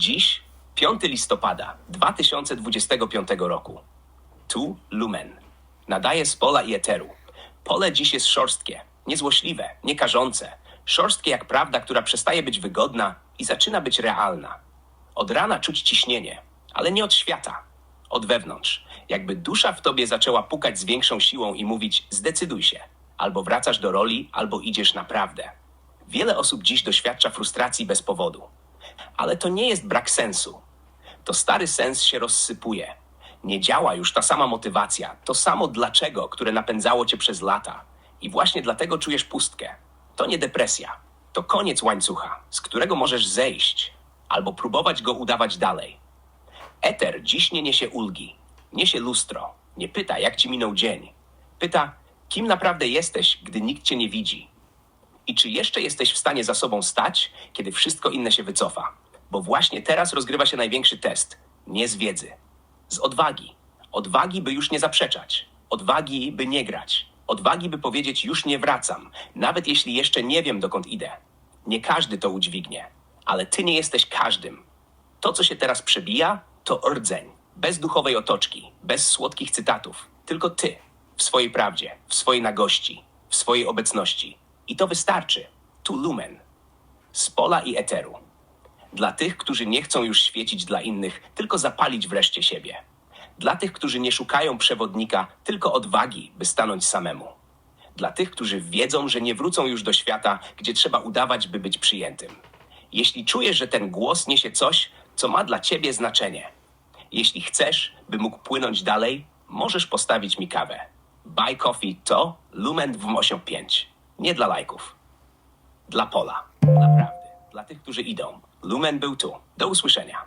Dziś 5 listopada 2025 roku. Tu Lumen. Nadaje z pola i eteru. Pole dziś jest szorstkie, niezłośliwe, niekarzące. Szorstkie jak prawda, która przestaje być wygodna i zaczyna być realna. Od rana czuć ciśnienie, ale nie od świata, od wewnątrz. Jakby dusza w tobie zaczęła pukać z większą siłą i mówić: zdecyduj się. Albo wracasz do roli, albo idziesz naprawdę. Wiele osób dziś doświadcza frustracji bez powodu. Ale to nie jest brak sensu. To stary sens się rozsypuje. Nie działa już ta sama motywacja, to samo dlaczego, które napędzało cię przez lata. I właśnie dlatego czujesz pustkę. To nie depresja. To koniec łańcucha, z którego możesz zejść albo próbować go udawać dalej. Eter dziś nie niesie ulgi, niesie lustro. Nie pyta, jak ci minął dzień. Pyta, kim naprawdę jesteś, gdy nikt cię nie widzi. I czy jeszcze jesteś w stanie za sobą stać, kiedy wszystko inne się wycofa? Bo właśnie teraz rozgrywa się największy test. Nie z wiedzy, z odwagi. Odwagi, by już nie zaprzeczać. Odwagi, by nie grać. Odwagi, by powiedzieć, już nie wracam, nawet jeśli jeszcze nie wiem, dokąd idę. Nie każdy to udźwignie, ale ty nie jesteś każdym. To, co się teraz przebija, to rdzeń. Bez duchowej otoczki, bez słodkich cytatów. Tylko ty, w swojej prawdzie, w swojej nagości, w swojej obecności. I to wystarczy. Tu lumen. Z pola i eteru. Dla tych, którzy nie chcą już świecić dla innych, tylko zapalić wreszcie siebie. Dla tych, którzy nie szukają przewodnika, tylko odwagi, by stanąć samemu. Dla tych, którzy wiedzą, że nie wrócą już do świata, gdzie trzeba udawać, by być przyjętym. Jeśli czujesz, że ten głos niesie coś, co ma dla ciebie znaczenie. Jeśli chcesz, by mógł płynąć dalej, możesz postawić mi kawę. Buy Coffee to Lumen 285. Nie dla lajków. Dla pola. Naprawdę. Dla tych, którzy idą. Lumen był tu. Do usłyszenia.